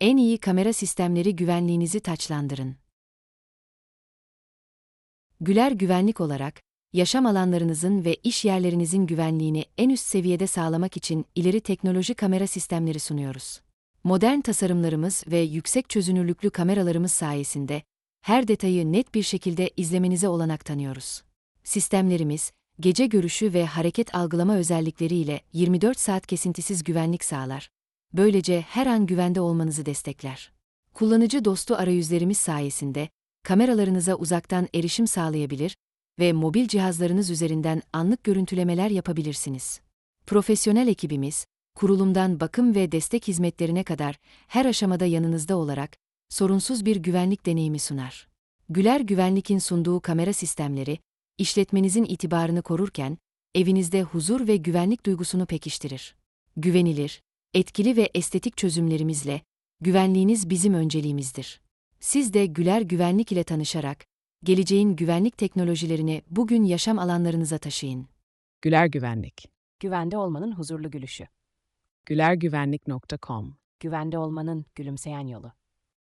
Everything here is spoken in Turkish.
En iyi kamera sistemleri güvenliğinizi taçlandırın. Güler Güvenlik olarak, yaşam alanlarınızın ve iş yerlerinizin güvenliğini en üst seviyede sağlamak için ileri teknoloji kamera sistemleri sunuyoruz. Modern tasarımlarımız ve yüksek çözünürlüklü kameralarımız sayesinde her detayı net bir şekilde izlemenize olanak tanıyoruz. Sistemlerimiz, gece görüşü ve hareket algılama özellikleriyle 24 saat kesintisiz güvenlik sağlar. Böylece her an güvende olmanızı destekler. Kullanıcı dostu arayüzlerimiz sayesinde kameralarınıza uzaktan erişim sağlayabilir ve mobil cihazlarınız üzerinden anlık görüntülemeler yapabilirsiniz. Profesyonel ekibimiz, kurulumdan bakım ve destek hizmetlerine kadar her aşamada yanınızda olarak sorunsuz bir güvenlik deneyimi sunar. Güler Güvenlik'in sunduğu kamera sistemleri, işletmenizin itibarını korurken, evinizde huzur ve güvenlik duygusunu pekiştirir. Güvenilir, etkili ve estetik çözümlerimizle, güvenliğiniz bizim önceliğimizdir. Siz de Güler Güvenlik ile tanışarak, geleceğin güvenlik teknolojilerini bugün yaşam alanlarınıza taşıyın. Güler Güvenlik. Güvende olmanın huzurlu gülüşü. gülergüvenlik.com Güvende olmanın gülümseyen yolu.